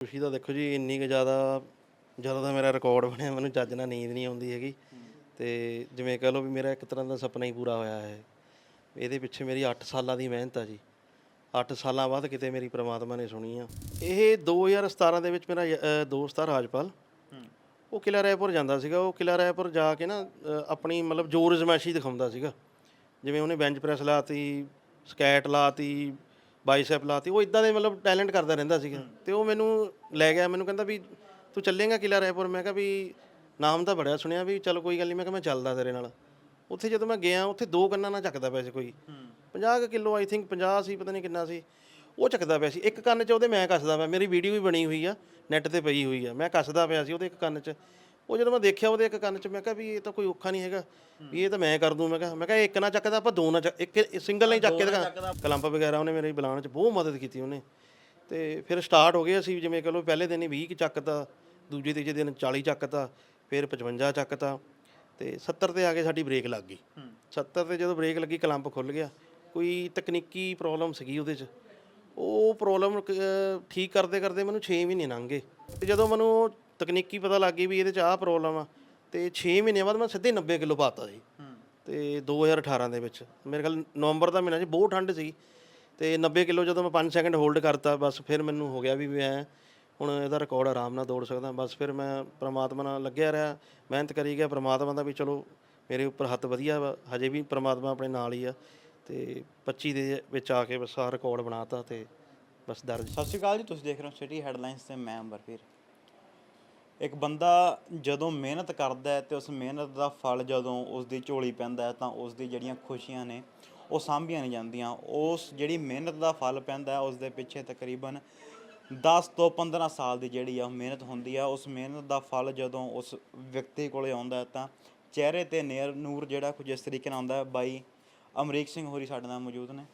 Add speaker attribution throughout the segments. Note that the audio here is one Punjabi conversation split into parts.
Speaker 1: ਖੁਸ਼ੀ ਦਾ ਦੇਖੋ ਜੀ ਇੰਨੀ ਕੁ ਜ਼ਿਆਦਾ ਜਦੋਂ ਦਾ ਮੇਰਾ ਰਿਕਾਰਡ ਬਣਿਆ ਮੈਨੂੰ ਚੱਜ ਨਾਲ ਨੀਂਦ ਨਹੀਂ ਆਉਂਦੀ ਹੈਗੀ। ਤੇ ਜਿਵੇਂ ਕਹ ਲਓ ਵੀ ਮੇਰਾ ਇੱਕ ਤਰ੍ਹਾਂ ਦਾ ਸੁਪਨਾ ਹੀ ਪੂਰਾ ਹੋਇਆ ਹੈ। ਇਹਦੇ ਪਿੱਛੇ ਮੇਰੀ 8 ਸਾਲਾਂ ਦੀ ਮਿਹਨਤ ਆ ਜੀ। 8 ਸਾਲਾਂ ਬਾਅਦ ਕਿਤੇ ਮੇਰੀ ਪ੍ਰਮਾਤਮਾ ਨੇ ਸੁਣੀ ਆ। ਇਹ 2017 ਦੇ ਵਿੱਚ ਮੇਰਾ ਅ, ਦੋਸਤ ਆ ਰਾਜਪਾਲ। ਉਹ ਕਿਲਾ ਰਾਏਪੁਰ ਜਾਂਦਾ ਸੀਗਾ। ਉਹ ਕਿਲਾ ਰਾਏਪੁਰ ਜਾ ਕੇ ਨਾ ਅ, ਆਪਣੀ ਮਤਲਬ ਜ਼ੋਰ ਅਜ਼ਮਾਇਸ਼ੀ ਦਿਖਾਉਂਦਾ ਸੀਗਾ। ਜਿਵੇਂ ਉਹਨੇ ਬੈਂਚ ਪ੍ਰੈਸ ਲਾਤੀ ਸਕੈਟ ਲਾਤੀ ਬਾਈਸੈਪ ਲਾਤੀ ਉਹ ਇਦਾਂ ਦੇ ਮਤਲਬ ਟੈਲੈਂਟ ਕਰਦਾ ਰਹਿੰਦਾ ਸੀਗਾ। ਤੇ ਉਹ ਮੈਨੂੰ ਲੈ ਗਿਆ ਮੈਨੂੰ ਕਹਿੰਦਾ ਵੀ ਤੂੰ ਚੱਲੇਗਾ ਕਿਲਾ ਰਾਏਪੁਰ? ਮੈਂ ਕਿਹਾ ਵੀ ਨਾਮ ਤਾਂ ਬੜਿਆ ਸੁਣਿਆ ਵੀ ਚਲ ਕੋਈ ਗੱਲ ਨਹੀਂ ਮੈਂ ਕਿਹਾ ਮੈਂ ਚੱਲਦਾ ਤੇਰੇ ਨਾਲ। ਉੱਥੇ ਜਦੋਂ ਮੈਂ ਗਿਆ ਉੱਥੇ ਦੋ ਕੰਨਾਂ ਨਾਲ ਚੱਕਦਾ ਪਿਆ ਸੀ ਕੋਈ। 50 ਕਿਲੋ ਆਈ ਥਿੰਕ 50 ਸੀ ਪਤਾ ਨਹੀਂ ਕਿੰਨਾ ਸੀ। ਉਹ ਚੱਕਦਾ ਪਿਆ ਸੀ। ਇੱਕ ਕੰਨ 'ਚ ਉਹਦੇ ਮੈਂ ਕੱਸਦਾ ਪਿਆ ਮੇਰੀ ਵੀਡੀਓ ਵੀ ਬਣੀ ਹੋਈ ਆ ਨੈੱਟ ਤੇ ਪਈ ਹੋਈ ਆ। ਮੈਂ ਕੱਸਦਾ ਪਿਆ ਸੀ ਉਹਦੇ ਇੱਕ ਕੰਨ 'ਚ। ਉਹ ਜਦੋਂ ਮੈਂ ਦੇਖਿਆ ਉਹਦੇ ਇੱਕ ਕੰਨ 'ਚ ਮੈਂ ਕਿਹਾ ਵੀ ਇਹ ਤਾਂ ਕੋਈ ਔਖਾ ਨਹੀਂ ਹੈਗਾ। ਵੀ ਇਹ ਤਾਂ ਮੈਂ ਕਰ ਦੂੰ ਮੈਂ ਕਿਹਾ ਮੈਂ ਕਿਹਾ ਇੱਕ ਨਾ ਚੱਕਦਾ ਆਪਾਂ ਦੋ ਨਾ ਚੱਕ ਇੱਕ ਸਿੰਗਲ ਨਹੀਂ ਚੱਕ ਕੇ ਦਿਖਾ। ਕਲੰਪ ਵਗੈਰਾ ਉਹਨੇ ਮੇਰੀ ਬੁਲਾਉਣ 'ਚ ਬਹੁਤ ਮਦਦ ਕੀਤੀ ਉਹਨੇ। ਤੇ ਫਿਰ ਸਟਾਰਟ ਹੋ ਗਏ ਅਸੀਂ ਜਿਵੇਂ ਕਹ ਲਓ ਪਹਿਲੇ ਦਿਨ ਹੀ 20 ਕੁ ਚੱਕਤਾ ਦੂਜੇ ਤੀਜੇ ਦਿਨ 40 ਚੱਕਤਾ ਫਿਰ 55 ਚੱਕਤਾ ਤੇ 70 ਤੇ ਆ ਕੇ ਸਾਡੀ ਬ੍ਰੇਕ ਲੱਗ ਗਈ। 70 ਤੇ ਜਦੋਂ ਬ੍ਰੇਕ ਲੱਗੀ ਕਲੰਪ ਖੁੱਲ ਗਿਆ। ਕੋਈ ਤਕਨੀਕੀ ਪ੍ਰੋਬਲਮ ਸੀਗੀ ਉਹਦੇ 'ਚ। ਉਹ ਪ੍ਰੋਬਲਮ ਠੀਕ ਕਰਦੇ ਕਰਦੇ ਮੈਨੂੰ 6 ਮਹੀਨੇ ਲੰਘ ਗਏ। ਤੇ ਜਦੋਂ ਮੈਨੂੰ ਤਕਨੀਕੀ ਪਤਾ ਲੱਗ ਗਈ ਵੀ ਇਹਦੇ 'ਚ ਆਹ ਪ੍ਰੋਬਲਮ ਆ। ਤੇ 6 ਮਹੀਨੇ ਬਾਅਦ ਮੈਂ ਸਿੱਧੇ 90 ਕਿਲੋ ਪਾਤਾ ਜੀ ਤੇ 2018 ਦੇ ਵਿੱਚ। ਮੇਰੇ ਖਿਆਲ ਨਵੰਬਰ ਦਾ ਮਹੀਨਾ ਸੀ ਬਹੁਤ ਠੰਡ ਸੀ। ਤੇ 90 ਕਿਲੋ ਜਦੋਂ ਮੈਂ 5 ਸੈਕਿੰਡ ਹੋਲਡ ਕਰਤਾ ਬਸ ਫਿਰ ਮੈਨੂੰ ਹੋ ਗਿਆ ਵੀ ਮੈਂ ਹੁਣ ਇਹਦਾ ਰਿਕਾਰਡ ਆਰਾਮ ਨਾਲ ਦੌੜ ਸਕਦਾ। ਬਸ ਫਿਰ ਮੈਂ ਪ੍ਰਮਾਤਮਾ ਨਾਲ ਲੱਗਿਆ ਰਿਹਾ। ਮਿਹਨਤ ਕਰੀ ਗਿਆ। ਪ੍ਰਮਾਤਮਾ ਦਾ ਵੀ ਚਲੋ ਮੇਰੇ ਉੱਪਰ ਹੱਥ ਵਧੀਆ ਵਾ। ਹਜੇ ਵੀ ਪ੍ਰਮਾਤਮਾ ਆਪਣੇ ਨਾਲ ਹੀ ਆ। ਤੇ 25 ਦੇ ਵਿੱਚ ਆ ਕੇ ਬਸ ਆਹ ਰਿਕਾਰਡ ਬਣਾਤਾ ਤੇ ਬਸ ਦਰਜ।
Speaker 2: ਸਤਿ ਸ਼੍ਰੀ ਅਕਾਲ ਜੀ। ਤੁਸੀਂ ਦੇਖ ਰਹੇ ਹੋ ਸਿਟੀ ਹੈਡਲਾਈਨਸ ਤੇ ਮੈਂ ਅੰਬਰਵੀਰ ਇੱਕ ਬੰਦਾ ਜਦੋਂ ਮਿਹਨਤ ਕਰਦਾ ਹੈ ਤੇ ਉਸ ਮਿਹਨਤ ਦਾ ਫਲ ਜਦੋਂ ਉਸ ਦੀ ਝੋਲੀ ਪੈਂਦਾ ਹੈ ਤਾਂ ਉਸ ਦੀ ਜਿਹੜੀਆਂ ਖੁਸ਼ੀਆਂ ਨੇ ਉਹ ਸਾਂਭੀਆਂ ਨਹੀਂ ਜਾਂਦੀਆਂ। ਉਸ ਜਿਹੜੀ ਮਿਹਨਤ ਦਾ ਫਲ ਪੈਂਦਾ ਹੈ ਉਸ ਦੇ ਪਿੱਛੇ ਤਕਰੀਬਨ 10 ਤੋਂ 15 ਸਾਲ ਦੀ ਜਿਹੜੀ ਆ ਉਹ ਮਿਹਨਤ ਹੁੰਦੀ ਆ। ਉਸ ਮਿਹਨਤ ਦਾ ਫਲ ਜਦੋਂ ਉਸ ਵਿਅਕਤੀ ਕੋਲੇ ਆਉਂਦਾ ਹੈ ਤਾਂ ਚਿਹਰੇ ਤੇ ਨੇਰ ਨੂਰ ਜਿਹੜਾ ਕੁਝ ਇਸ ਤਰੀਕੇ ਨਾਲ ਆਉਂਦਾ ਹੈ। ਬਾਈ ਅਮਰੀਕ ਸਿੰਘ ਹੋਰੀ ਸਾਡੇ ਨਾਲ ਮੌਜੂਦ ਨੇ।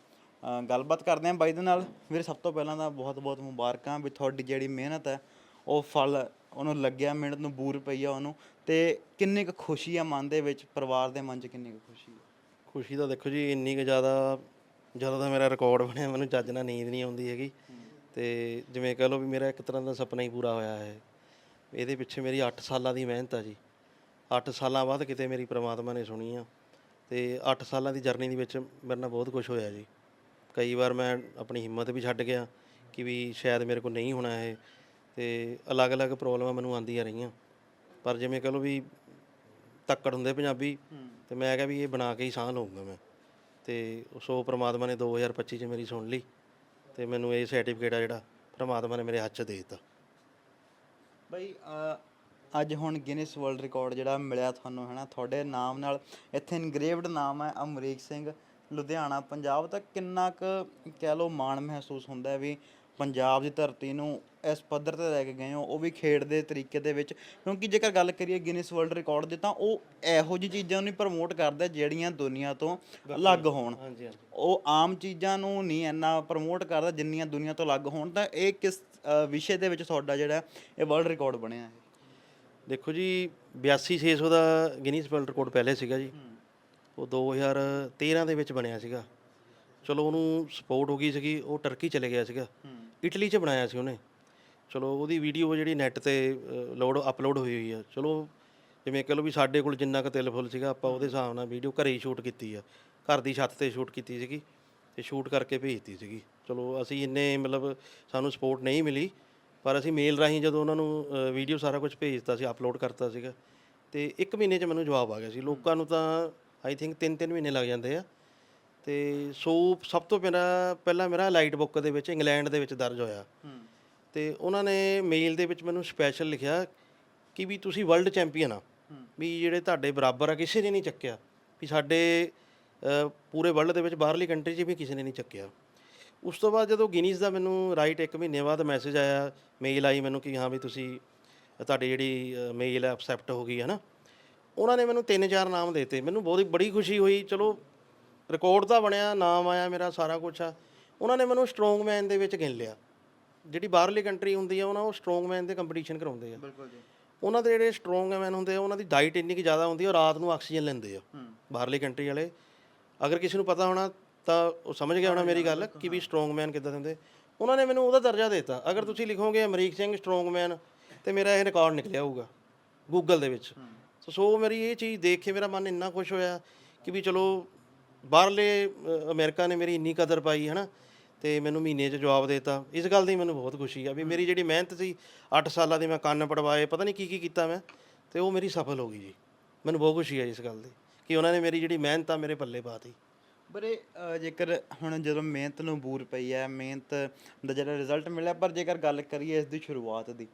Speaker 2: ਗੱਲਬਾਤ ਕਰਦੇ ਹਾਂ ਬਾਈ ਦੇ ਨਾਲ। ਵੀਰੇ, ਸਭ ਤੋਂ ਪਹਿਲਾਂ ਤਾਂ ਬਹੁਤ ਬਹੁਤ ਮੁਬਾਰਕਾਂ ਵੀ ਤੁਹਾਡੀ ਜਿਹੜੀ ਮਿਹਨਤ ਹੈ, ਉਹ ਫਲ ਉਹਨੂੰ ਲੱਗਿਆ ਮਿਹਨਤ ਨੂੰ ਬੂਰ ਪਈ ਆ ਉਹਨੂੰ ਤੇ ਕਿੰਨੀ ਕੁ ਖੁਸ਼ੀ ਆ ਮਨ ਦੇ ਵਿੱਚ, ਪਰਿਵਾਰ ਦੇ ਮਨ 'ਚ ਕਿੰਨੀ ਕੁ ਖੁਸ਼ੀ ਹੈ
Speaker 1: ਖੁਸ਼ੀ ਤਾਂ ਦੇਖੋ ਜੀ, ਇੰਨੀ ਕੁ ਜ਼ਿਆਦਾ ਜਦੋਂ ਦਾ ਮੇਰਾ ਰਿਕਾਰਡ ਬਣਿਆ, ਮੈਨੂੰ ਜੱਜ ਨਾਲ ਨੀਂਦ ਨਹੀਂ ਆਉਂਦੀ ਹੈਗੀ। ਤੇ ਜਿਵੇਂ ਕਹ ਲਓ ਵੀ ਮੇਰਾ ਇੱਕ ਤਰ੍ਹਾਂ ਦਾ ਸੁਪਨਾ ਹੀ ਪੂਰਾ ਹੋਇਆ ਹੈ। ਇਹਦੇ ਪਿੱਛੇ ਮੇਰੀ 8 ਸਾਲਾਂ ਦੀ ਮਿਹਨਤ ਆ ਜੀ। 8 ਸਾਲਾਂ ਬਾਅਦ ਕਿਤੇ ਮੇਰੀ ਪ੍ਰਮਾਤਮਾ ਨੇ ਸੁਣੀ ਆ। ਤੇ 8 ਸਾਲਾਂ ਦੀ ਜਰਨੀ ਦੇ ਵਿੱਚ ਮੇਰੇ ਨਾਲ ਬਹੁਤ ਕੁਝ ਹੋਇਆ ਜੀ। ਕਈ ਵਾਰ ਮੈਂ ਆਪਣੀ ਹਿੰਮਤ ਵੀ ਛੱਡ ਗਿਆ ਕਿ ਵੀ ਸ਼ਾਇਦ ਮੇਰੇ ਕੋਲ ਨਹੀਂ ਹੋਣਾ ਇਹ। ਤੇ ਅਲੱਗ-ਅਲੱਗ ਪ੍ਰੋਬਲਮਾਂ ਮੈਨੂੰ ਆਉਂਦੀਆਂ ਰਹੀਆਂ। ਪਰ ਜਿਵੇਂ ਕਹ ਲਓ ਵੀ ਤੱਕੜ ਹੁੰਦੇ ਪੰਜਾਬੀ, ਤੇ ਮੈਂ ਕਿਹਾ ਵੀ ਇਹ ਬਣਾ ਕੇ ਹੀ ਸਾਹ ਲਊਂਗਾ ਮੈਂ। ਤੇ ਸੋ ਪ੍ਰਮਾਤਮਾ ਨੇ 2025 ਚ ਮੇਰੀ ਸੁਣ ਲਈ ਤੇ ਮੈਨੂੰ ਇਹ ਸਰਟੀਫਿਕੇਟ ਆ ਜਿਹੜਾ ਪ੍ਰਮਾਤਮਾ ਨੇ ਮੇਰੇ ਹੱਥ 'ਚ ਦੇ ਦਿੱਤਾ।
Speaker 2: ਬਈ ਅੱਜ ਹੁਣ ਗਿਨੀਸ ਵਰਲਡ ਰਿਕਾਰਡ ਜਿਹੜਾ ਮਿਲਿਆ ਤੁਹਾਨੂੰ, ਹੈਨਾ? ਤੁਹਾਡੇ ਨਾਮ ਨਾਲ ਇੱਥੇ ਇਨਗਰੇਵਡ ਨਾਮ ਹੈ ਅਮਰੀਕ ਸਿੰਘ, ਲੁਧਿਆਣਾ, ਪੰਜਾਬ। ਤਾਂ ਕਿੰਨਾ ਕੁ ਕਹਿ ਲਓ ਮਾਣ ਮਹਿਸੂਸ ਹੁੰਦਾ ਹੈ ਵੀ ਪੰਜਾਬ ਦੀ ਧਰਤੀ ਨੂੰ ਇਸ ਪੱਧਰ ਤੇ ਲੈ ਕੇ ਗਏ ਹੋ ਉਹ ਵੀ ਖੇਡ ਦੇ ਤਰੀਕੇ ਦੇ ਵਿੱਚ। ਕਿਉਂਕਿ ਜੇਕਰ ਗੱਲ ਕਰੀਏ ਗਿਨੀਸ ਵਰਲਡ ਰਿਕਾਰਡ ਦੀ ਤਾਂ ਉਹ ਇਹੋ ਜਿਹੀ ਚੀਜ਼ਾਂ ਨੂੰ ਪ੍ਰਮੋਟ ਕਰਦਾ ਜਿਹੜੀਆਂ ਦੁਨੀਆ ਤੋਂ ਅਲੱਗ ਹੋਣ। ਉਹ ਆਮ ਚੀਜ਼ਾਂ ਨੂੰ ਨਹੀਂ ਇੰਨਾ ਪ੍ਰਮੋਟ ਕਰਦਾ ਜਿੰਨੀਆਂ ਦੁਨੀਆ ਤੋਂ ਅਲੱਗ ਹੋਣ। ਤਾਂ ਇਹ ਕਿਸ ਵਿਸ਼ੇ ਦੇ ਵਿੱਚ ਤੁਹਾਡਾ ਜਿਹੜਾ ਇਹ ਵਰਲਡ ਰਿਕਾਰਡ ਬਣਿਆ ਹੈ
Speaker 1: ਦੇਖੋ ਜੀ 82600 ਦਾ ਗਿਨੀਜ਼ ਵਰਲਡ ਰਿਕਾਰਡ ਪਹਿਲੇ ਸੀਗਾ ਜੀ। ਉਹ 2013 ਦੇ ਵਿੱਚ ਬਣਿਆ ਸੀਗਾ। ਚਲੋ ਉਹਨੂੰ ਸਪੋਰਟ ਹੋ ਗਈ ਸੀਗੀ ਉਹ ਟਰਕੀ ਚਲੇ ਗਿਆ ਸੀਗਾ। ਇਟਲੀ 'ਚ ਬਣਾਇਆ ਸੀ ਉਹਨੇ। ਚਲੋ ਉਹਦੀ ਵੀਡੀਓ ਜਿਹੜੀ ਨੈੱਟ ਤੇ ਲੋਡ ਅਪਲੋਡ ਹੋਈ ਹੋਈ ਆ। ਚਲੋ ਜਿਵੇਂ ਕਹ ਲਓ ਵੀ ਸਾਡੇ ਕੋਲ ਜਿੰਨਾ ਕੁ ਤਿਲ ਫੁੱਲ ਸੀਗਾ, ਆਪਾਂ ਉਹਦੇ ਹਿਸਾਬ ਨਾਲ ਵੀਡੀਓ ਘਰੇ ਹੀ ਸ਼ੂਟ ਕੀਤੀ ਆ। ਘਰ ਦੀ ਛੱਤ ਤੇ ਸ਼ੂਟ ਕੀਤੀ ਸੀਗੀ ਤੇ ਸ਼ੂਟ ਕਰਕੇ ਭੇਜਤੀ ਸੀਗੀ। ਚਲੋ ਅਸੀਂ ਇੰਨੇ ਮਤਲਬ ਸਾਨੂੰ ਸਪੋਰਟ ਨਹੀਂ ਮਿਲੀ, ਪਰ ਅਸੀਂ ਮੇਲ ਰਾਹੀਂ ਜਦੋਂ ਉਹਨਾਂ ਨੂੰ ਵੀਡੀਓ ਸਾਰਾ ਕੁਝ ਭੇਜਤਾ ਸੀ ਅਪਲੋਡ ਕਰਤਾ ਸੀਗਾ। ਤੇ ਇੱਕ ਮਹੀਨੇ 'ਚ ਮੈਨੂੰ ਜਵਾਬ ਆ ਗਿਆ ਸੀ। ਲੋਕਾਂ ਨੂੰ ਤਾਂ ਆਈ ਥਿੰਕ 3-3 ਮਹੀਨੇ ਲੱਗ ਜਾਂਦੇ ਆ। ਤੇ ਸੋ ਸਭ ਤੋਂ ਪਹਿਲਾਂ ਪਹਿਲਾਂ ਮੇਰਾ ਲਾਈਟ ਬੁੱਕ ਦੇ ਵਿੱਚ ਇੰਗਲੈਂਡ ਦੇ ਵਿੱਚ ਦਰਜ ਹੋਇਆ। ਤੇ ਉਹਨਾਂ ਨੇ ਮੇਲ ਦੇ ਵਿੱਚ ਮੈਨੂੰ ਸਪੈਸ਼ਲ ਲਿਖਿਆ ਕਿ ਵੀ ਤੁਸੀਂ ਵਰਲਡ ਚੈਂਪੀਅਨ ਆ। ਵੀ ਜਿਹੜੇ ਤੁਹਾਡੇ ਬਰਾਬਰ ਆ ਕਿਸੇ ਨੇ ਨਹੀਂ ਚੱਕਿਆ। ਵੀ ਸਾਡੇ ਪੂਰੇ ਵਰਲਡ ਦੇ ਵਿੱਚ ਬਾਹਰਲੀ ਕੰਟਰੀ 'ਚ ਵੀ ਕਿਸੇ ਨੇ ਨਹੀਂ ਚੱਕਿਆ। ਉਸ ਤੋਂ ਬਾਅਦ ਜਦੋਂ ਗਿਨੀਜ਼ ਦਾ ਮੈਨੂੰ ਰਾਈਟ ਇੱਕ ਮਹੀਨੇ ਬਾਅਦ ਮੈਸੇਜ ਆਇਆ ਮੇਲ ਆਈ ਮੈਨੂੰ ਕਿ ਹਾਂ ਵੀ ਤੁਸੀਂ ਤੁਹਾਡੀ ਜਿਹੜੀ ਮੇਲ ਐਕਸੈਪਟ ਹੋ ਗਈ ਹੈ ਨਾ ਉਹਨਾਂ ਨੇ ਮੈਨੂੰ ਤਿੰਨ ਚਾਰ ਨਾਮ ਦੇਤੇ। ਮੈਨੂੰ ਬਹੁਤ ਬੜੀ ਖੁਸ਼ੀ ਹੋਈ। ਚਲੋ ਰਿਕਾਰਡ ਤਾਂ ਬਣਿਆ ਨਾਮ ਆਇਆ ਮੇਰਾ ਸਾਰਾ ਕੁਝ ਆ। ਉਹਨਾਂ ਨੇ ਮੈਨੂੰ ਸਟਰੋਂਗਮੈਨ ਦੇ ਵਿੱਚ ਗਿਣ ਲਿਆ। ਜਿਹੜੀ ਬਾਹਰਲੀ ਕੰਟਰੀ ਹੁੰਦੀ ਆ ਉਹਨਾਂ ਉਹ ਸਟਰੋਂਗਮੈਨ ਦੇ ਕੰਪੀਟੀਸ਼ਨ ਕਰਾਉਂਦੇ ਆ।
Speaker 2: ਬਿਲਕੁਲ ਜੀ।
Speaker 1: ਉਹਨਾਂ ਦੇ ਜਿਹੜੇ ਸਟਰੋਂਗਮੈਨ ਹੁੰਦੇ ਆ ਉਹਨਾਂ ਦੀ ਡਾਈਟ ਇੰਨੀ ਕਿ ਜ਼ਿਆਦਾ ਹੁੰਦੀ ਆ ਉਹ ਰਾਤ ਨੂੰ ਆਕਸੀਜਨ ਲੈਂਦੇ ਆ। ਬਾਹਰਲੀ ਕੰਟਰੀ ਵਾਲੇ। ਅਗਰ ਕਿਸੇ ਨੂੰ ਪਤਾ ਹੋਣਾ ਤਾਂ ਉਹ ਸਮਝ ਗਿਆ ਹੋਣਾ ਮੇਰੀ ਗੱਲ ਕਿ ਵੀ ਸਟਰੋਂਗਮੈਨ ਕਿੱਦਾਂ ਦੇ ਹੁੰਦੇ। ਉਹਨਾਂ ਨੇ ਮੈਨੂੰ ਉਹਦਾ ਦਰਜਾ ਦੇ ਦਿੱਤਾ। ਅਗਰ ਤੁਸੀਂ ਲਿਖੋਗੇ ਅਮਰੀਕ ਸਿੰਘ ਸਟਰੋਂਗਮੈਨ ਤੇ ਮੇਰਾ ਇਹ ਰਿਕਾਰਡ ਨਿਕਲਿਆ ਹੋਊਗਾ ਗੂਗਲ ਦੇ ਵਿੱਚ। ਸੋ ਸੋ ਮੇਰੀ ਇਹ ਚੀਜ਼ ਦੇਖ ਕੇ ਮੇਰਾ ਮਨ ਇੰਨਾ ਖੁਸ਼ ਹੋਇਆ ਕਿ ਵੀ ਚਲੋ ਬਾਹਰਲੇ ਅ, ਅਮਰੀਕਾ ਨੇ ਮੇਰੀ ਇੰਨੀ ਕਦਰ ਪਾਈ ਹਨਾ ਤੇ ਮੈਨੂੰ ਮਹੀਨੇ 'ਚ ਜਵਾਬ ਦੇਤਾ। ਇਸ ਗੱਲ ਦੀ ਮੈਨੂੰ ਬਹੁਤ ਖੁਸ਼ੀ ਆ ਵੀ ਮੇਰੀ ਜਿਹੜੀ ਮਿਹਨਤ ਸੀ 8 ਸਾਲਾਂ ਦੀ ਮੈਂ ਕੰਨ ਪੜਵਾਏ ਪਤਾ ਨਹੀਂ ਕੀ ਕੀ ਕੀਤਾ ਮੈਂ ਤੇ ਉਹ ਮੇਰੀ ਸਫਲ ਹੋ ਗਈ ਜੀ। ਮੈਨੂੰ ਬਹੁਤ ਖੁਸ਼ੀ ਆ ਇਸ ਗੱਲ ਦੀ ਕਿ ਉਹਨਾਂ ਨੇ ਮੇਰੀ ਜਿਹੜੀ ਮਿਹਨਤ ਆ ਮੇਰੇ ਪੱਲੇ ਪਾਤੀ
Speaker 2: ਬਰੇ ਅ, ਜੇਕਰ ਹੁਣ ਜਦੋਂ ਮਿਹਨਤ ਨੂੰ ਬੂਰ ਪਈ ਹੈ ਮਿਹਨਤ ਦਾ ਜਿਹੜਾ ਰਿਜ਼ਲਟ ਮਿਲਿਆ ਪਰ ਜੇਕਰ ਗੱਲ ਕਰੀਏ ਇਸ ਦੀ ਸ਼ੁਰੂਆਤ ਦੀ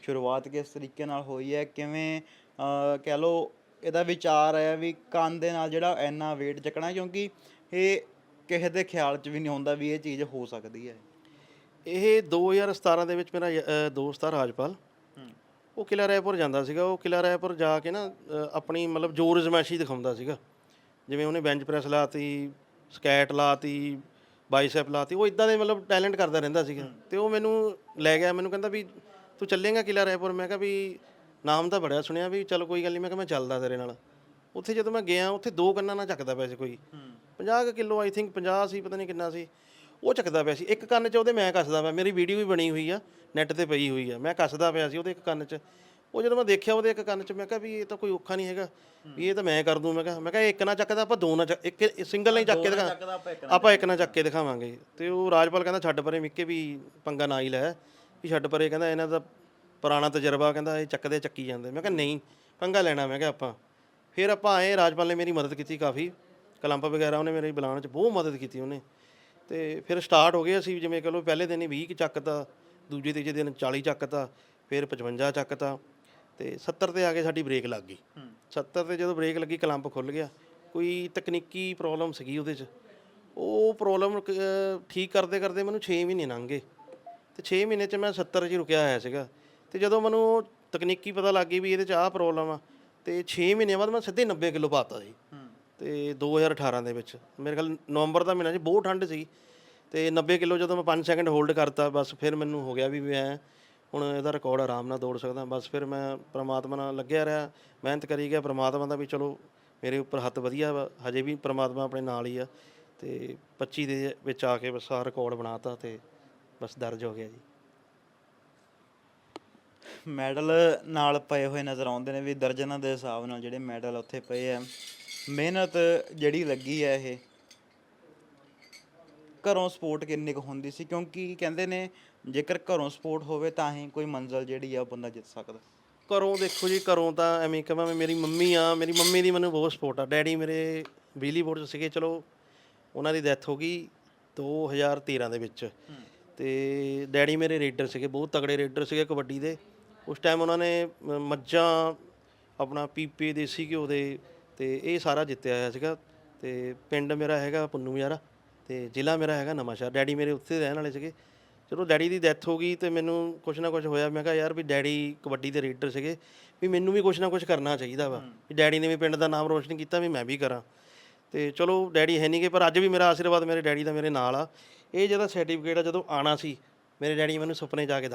Speaker 2: ਸ਼ੁਰੂਆਤ ਕਿਸ ਤਰੀਕੇ ਨਾਲ ਹੋਈ ਹੈ ਕਿਵੇਂ ਅ, ਕਹਿ ਲਓ ਇਹਦਾ ਵਿਚਾਰ ਆਇਆ ਵੀ ਕੰਨ ਦੇ ਨਾਲ ਜਿਹੜਾ ਇੰਨਾ weight ਚੱਕਣਾ ਕਿਉਂਕਿ ਇਹ ਕਿਸੇ ਦੇ ਖਿਆਲ 'ਚ ਵੀ ਨਹੀਂ ਹੁੰਦਾ ਵੀ ਇਹ ਚੀਜ਼ ਹੋ ਸਕਦੀ ਹੈ।
Speaker 1: ਇਹ 2017 ਦੇ ਵਿੱਚ ਮੇਰਾ ਅ, ਦੋਸਤ ਆ ਰਾਜਪਾਲ। ਉਹ ਕਿਲਾ ਰਾਏਪੁਰ ਜਾਂਦਾ ਸੀਗਾ। ਉਹ ਕਿਲਾ ਰਾਏਪੁਰ ਜਾ ਕੇ ਨਾ ਅ, ਆਪਣੀ ਮਤਲਬ ਜ਼ੋਰ ਅਜ਼ਮਾਇਸ਼ੀ ਦਿਖਾਉਂਦਾ ਸੀਗਾ। ਜਿਵੇਂ ਉਹਨੇ ਬੈਂਚ ਪ੍ਰੈਸ ਲਾਤੀ ਸਕੈਟ ਲਾਤੀ ਬਾਈਸੈਪ ਲਾਤੀ ਉਹ ਇਦਾਂ ਦੇ ਮਤਲਬ ਟੈਲੈਂਟ ਕਰਦਾ ਰਹਿੰਦਾ ਸੀਗਾ। ਤੇ ਉਹ ਮੈਨੂੰ ਲੈ ਗਿਆ। ਮੈਨੂੰ ਕਹਿੰਦਾ ਵੀ ਤੂੰ ਚੱਲੇਗਾ ਕਿਲਾ ਰਾਏਪੁਰ? ਮੈਂ ਕਿਹਾ ਵੀ ਨਾਮ ਤਾਂ ਬੜਿਆ ਸੁਣਿਆ ਵੀ ਚਲ ਕੋਈ ਗੱਲ ਨਹੀਂ ਮੈਂ ਕਿਹਾ ਮੈਂ ਚੱਲਦਾ ਤੇਰੇ ਨਾਲ। ਉੱਥੇ ਜਦੋਂ ਮੈਂ ਗਿਆ ਉੱਥੇ ਦੋ ਕੰਨਾਂ ਨਾਲ ਚੱਕਦਾ ਪਿਆ ਸੀ ਕੋਈ। 50 ਕਿਲੋ ਆਈ ਥਿੰਕ 50 ਸੀ ਪਤਾ ਨਹੀਂ ਕਿੰਨਾ ਸੀ। ਉਹ ਚੱਕਦਾ ਪਿਆ ਸੀ। ਇੱਕ ਕੰਨ 'ਚ ਉਹਦੇ ਮੈਂ ਕੱਸਦਾ ਪਿਆ। ਮੇਰੀ ਵੀਡੀਓ ਵੀ ਬਣੀ ਹੋਈ ਆ ਨੈੱਟ ਤੇ ਪਈ ਹੋਈ ਆ। ਮੈਂ ਕੱਸਦਾ ਪਿਆ ਸੀ ਉਹਦੇ ਇੱਕ ਕੰਨ 'ਚ। ਉਹ ਜਦੋਂ ਮੈਂ ਦੇਖਿਆ ਉਹਦੇ ਇੱਕ ਕੰਨ 'ਚ ਮੈਂ ਕਿਹਾ ਵੀ ਇਹ ਤਾਂ ਕੋਈ ਔਖਾ ਨਹੀਂ ਹੈਗਾ। ਵੀ ਇਹ ਤਾਂ ਮੈਂ ਕਰ ਦੂੰ ਮੈਂ ਕਿਹਾ ਮੈਂ ਕਿਹਾ ਇੱਕ ਨਾ ਚੱਕਦਾ ਆਪਾਂ ਦੋ ਨਾ ਚੱਕ ਇੱਕ ਸਿੰਗਲ ਨਹੀਂ ਚੱਕ ਕੇ ਦਿਖਾ ਆਪਾਂ ਇੱਕ ਨਾ ਚੱਕ ਕੇ ਦਿਖਾਵਾਂਗੇ। ਤੇ ਉਹ ਰਾਜਪਾਲ ਕਹਿੰਦਾ ਛੱਡ ਪਰੇ ਮਿੱਕੇ ਵੀ ਪੰਗਾ ਨਾ ਹੀ ਲੈ। ਵੀ ਛੱਡ ਪਰੇ ਕਹਿੰਦਾ ਇਹਨਾਂ ਦਾ ਪੁਰਾਣਾ ਤਜਰਬਾ ਕਹਿੰਦਾ ਇਹ ਚੱਕਦੇ ਚੱਕੀ ਜਾਂਦੇ। ਮੈਂ ਕਿਹਾ ਨਹੀਂ ਪੰਗਾ ਲੈਣਾ ਮੈਂ ਕਿਹਾ ਆਪਾਂ। ਫਿਰ ਆਪਾਂ ਆਏ ਰਾਜਪਾਲ ਨੇ ਮੇਰੀ ਮਦਦ ਕੀਤੀ ਕਾਫੀ। ਕਲੰਪ ਵਗੈਰਾ ਉਹਨੇ ਮੇਰੀ ਬੁਲਾਉਣ 'ਚ ਬਹੁਤ ਮਦਦ ਕੀਤੀ ਉਹਨੇ। ਤੇ ਫਿਰ ਸਟਾਰਟ ਹੋ ਗਏ ਅਸੀਂ ਜਿਵੇਂ ਕਹ ਲਓ ਪਹਿਲੇ ਦਿਨ ਹੀ 20 ਕੁ ਚੱਕਤਾ ਦੂਜੇ ਤੀਜੇ ਦਿਨ 40 ਚੱਕਤਾ ਫਿਰ 55 ਚੱਕਤਾ ਤੇ 70 ਤੇ ਆ ਕੇ ਸਾਡੀ ਬ੍ਰੇਕ ਲੱਗ ਗਈ। 70 ਤੇ ਜਦੋਂ ਬ੍ਰੇਕ ਲੱਗੀ ਕਲੰਪ ਖੁੱਲ ਗਿਆ। ਕੋਈ ਤਕਨੀਕੀ ਪ੍ਰੋਬਲਮ ਸੀਗੀ ਉਹਦੇ 'ਚ। ਉਹ ਪ੍ਰੋਬਲਮ ਠੀਕ ਕਰਦੇ ਕਰਦੇ ਮੈਨੂੰ 6 ਮਹੀਨੇ ਲੰਘ ਗਏ। ਤੇ 6 ਮਹੀਨੇ 'ਚ ਮੈਂ 70 'ਚ ਹੀ ਰੁਕਿਆ ਹੋਇਆ ਸੀਗਾ। ਤੇ ਜਦੋਂ ਮੈਨੂੰ ਤਕਨੀਕੀ ਪਤਾ ਲੱਗ ਗਈ ਵੀ ਇਹਦੇ 'ਚ ਆਹ ਪ੍ਰੋਬਲਮ ਆ ਤੇ 6 ਮਹੀਨੇ ਬਾਅਦ ਮੈਂ ਸਿੱਧੇ 90 ਕਿਲੋ ਪਾਤਾ ਸੀ ਤੇ 2018 ਦੇ ਵਿੱਚ ਮੇਰੇ ਖਿਆਲ ਨਵੰਬਰ ਦਾ ਮਹੀਨਾ ਸੀ ਬਹੁਤ ਠੰਡ ਸੀ। ਤੇ 90 ਕਿਲੋ ਜਦੋਂ ਮੈਂ 5 ਸੈਕਿੰਡ ਹੋਲਡ ਕਰਤਾ ਬਸ ਫਿਰ ਮੈਨੂੰ ਹੋ ਗਿਆ ਵੀ ਮੈਂ ਹੁਣ ਇਹਦਾ ਰਿਕਾਰਡ ਆਰਾਮ ਨਾਲ ਦੌੜ ਸਕਦਾ ਬਸ ਫਿਰ ਮੈਂ ਪ੍ਰਮਾਤਮਾ ਨਾਲ ਲੱਗਿਆ ਰਿਹਾ ਮਿਹਨਤ ਕਰੀ ਗਿਆ ਪ੍ਰਮਾਤਮਾ ਦਾ ਵੀ ਚਲੋ ਮੇਰੇ ਉੱਪਰ ਹੱਥ ਵਧੀਆ ਵਾ ਹਜੇ ਵੀ ਪ੍ਰਮਾਤਮਾ ਆਪਣੇ ਨਾਲ ਹੀ ਆ ਤੇ 25 ਦੇ ਵਿੱਚ ਆ ਕੇ ਬਸ ਆ ਰਿਕਾਰਡ ਬਣਾਤਾ ਤੇ ਬਸ ਦਰਜ ਹੋ ਗਿਆ ਜੀ।
Speaker 2: ਮੈਡਲ ਨਾਲ ਪਏ ਹੋਏ ਨਜ਼ਰ ਆਉਂਦੇ ਨੇ ਵੀ ਦਰਜਨਾਂ ਦੇ ਹਿਸਾਬ ਨਾਲ ਜਿਹੜੇ ਮੈਡਲ ਉੱਥੇ ਪਏ ਆ। ਮਿਹਨਤ ਜਿਹੜੀ ਲੱਗੀ ਹੈ ਇਹ। ਘਰੋਂ ਸਪੋਰਟ ਕਿੰਨੀ ਕੁ ਹੁੰਦੀ ਸੀ? ਕਿਉਂਕਿ ਕਹਿੰਦੇ ਨੇ ਜੇਕਰ ਘਰੋਂ ਸਪੋਰਟ ਹੋਵੇ ਤਾਂ ਹੀ ਕੋਈ ਮੰਜ਼ਲ ਜਿਹੜੀ ਆ ਉਹ ਬੰਦਾ ਜਿੱਤ ਸਕਦਾ।
Speaker 1: ਘਰੋਂ ਦੇਖੋ ਜੀ ਘਰੋਂ ਤਾਂ ਐਵੇਂ ਕਹਾਂ ਮੈਂ ਮੇਰੀ ਮੰਮੀ ਆ ਮੇਰੀ ਮੰਮੀ ਦੀ ਮੈਨੂੰ ਬਹੁਤ ਸਪੋਰਟ ਆ। ਡੈਡੀ ਮੇਰੇ ਬਿਜਲੀ ਬੋਰਡ 'ਚ ਸੀਗੇ ਚਲੋ ਉਹਨਾਂ ਦੀ ਡੈਥ ਹੋ ਗਈ 2013 ਦੇ ਵਿੱਚ। ਤੇ ਡੈਡੀ ਮੇਰੇ ਰੇਡਰ ਸੀਗੇ ਬਹੁਤ ਤਗੜੇ ਰੇਡਰ ਸੀਗੇ ਕਬੱਡੀ ਦੇ। ਉਸ ਟਾਈਮ ਉਹਨਾਂ ਨੇ ਮ- ਮੱਝਾਂ ਆਪਣਾ ਪੀਪੇ ਦੇਸੀ ਘਿਓ ਦੇ ਤੇ ਇਹ ਸਾਰਾ ਜਿੱਤਿਆ ਹੋਇਆ ਸੀਗਾ ਤੇ ਪਿੰਡ ਮੇਰਾ ਹੈਗਾ ਪੁੰਨੂ ਯਾਰਾ ਤੇ ਜ਼ਿਲ੍ਹਾ ਮੇਰਾ ਹੈਗਾ ਨਵਾਂਸ਼ਹਿਰ। ਡੈਡੀ ਮੇਰੇ ਉੱਥੇ ਰਹਿਣ ਵਾਲੇ ਸੀਗੇ। ਜਦੋਂ ਡੈਡੀ ਦੀ ਡੈਥ ਹੋ ਗਈ ਤੇ ਮੈਨੂੰ ਕੁਛ ਨਾ ਕੁਛ ਹੋਇਆ। ਮੈਂ ਕਿਹਾ ਯਾਰ ਵੀ ਡੈਡੀ ਕਬੱਡੀ ਦੇ ਰੇਡਰ ਸੀਗੇ ਵੀ ਮੈਨੂੰ ਵੀ ਕੁਛ ਨਾ ਕੁਛ ਕਰਨਾ ਚਾਹੀਦਾ ਵਾ। ਵੀ ਡੈਡੀ ਨੇ ਵੀ ਪਿੰਡ ਦਾ ਨਾਮ ਰੋਸ਼ਨ ਕੀਤਾ ਵੀ ਮੈਂ ਵੀ ਕਰਾਂ। ਤੇ ਚਲੋ ਡੈਡੀ ਹੈ ਨਹੀਂਗੇ ਪਰ ਅੱਜ ਵੀ ਮੇਰਾ ਆਸ਼ੀਰਵਾਦ ਮੇਰੇ ਡੈਡੀ ਦਾ ਮੇਰੇ ਨਾਲ ਆ। ਇਹ ਜਿਹੜਾ ਸਰਟੀਫਿਕੇਟ ਆ ਜਦੋਂ ਆਣਾ ਸੀ ਮੇਰੇ ਡੈਡੀ ਮੈਨੂੰ ਸੁਪਨੇ ਆ ਕੇ